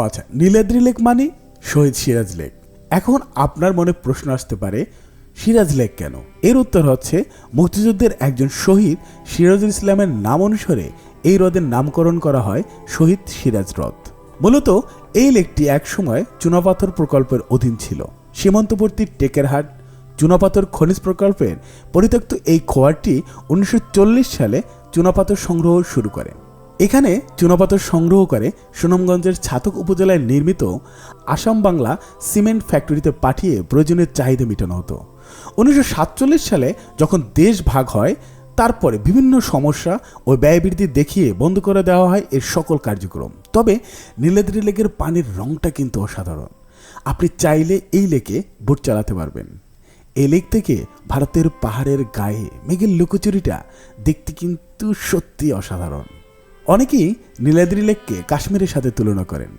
আচ্ছা নীলাদ্রি লেক মানে শহীদ সিরাজ লেক। এখন আপনার মনে প্রশ্ন আসতে পারে, সিরাজ লেক কেন? এর উত্তর হচ্ছে, মুক্তিযুদ্ধের একজন শহীদ সিরাজুল ইসলামের নাম অনুসারে এই হ্রদের নামকরণ করা হয় শহীদ সিরাজ হ্রদ। মূলত এই লেকটি একসময় চুনাপাথর প্রকল্পের অধীন ছিল। সীমান্তবর্তী টেকেরহাট চুনাপাথর খনিজ প্রকল্পের পরিত্যক্ত এই খোয়ারটি উনিশশো চল্লিশ সালে চুনাপাথর সংগ্রহ শুরু করে। এখানে চুনাপাথর সংগ্রহ করে সুনামগঞ্জের ছাতক উপজেলায় নির্মিত আসাম বাংলা সিমেন্ট ফ্যাক্টরিতে পাঠিয়ে প্রয়োজনের চাহিদা মেটানো হতো। উনিশশো সাতচল্লিশ সালে যখন দেশ ভাগ হয়, তারপরে বিভিন্ন সমস্যা ও ব্যয়বৃদ্ধি দেখিয়ে বন্ধ করে দেওয়া হয় এর সকল কার্যক্রম। তবে নীলাদ্রি লেকের পানির রংটা কিন্তু অসাধারণ। আপনি চাইলে এই লেকে বোট চালাতে পারবেন। এই লেক থেকে ভারতের পাহাড়ের গায়ে মেঘের লুকোচুরিটা দেখতে কিন্তু সত্যি অসাধারণ। অনেকেই নীলাদ্রি লেককে কাশ্মীরের সাথে তুলনা করেন।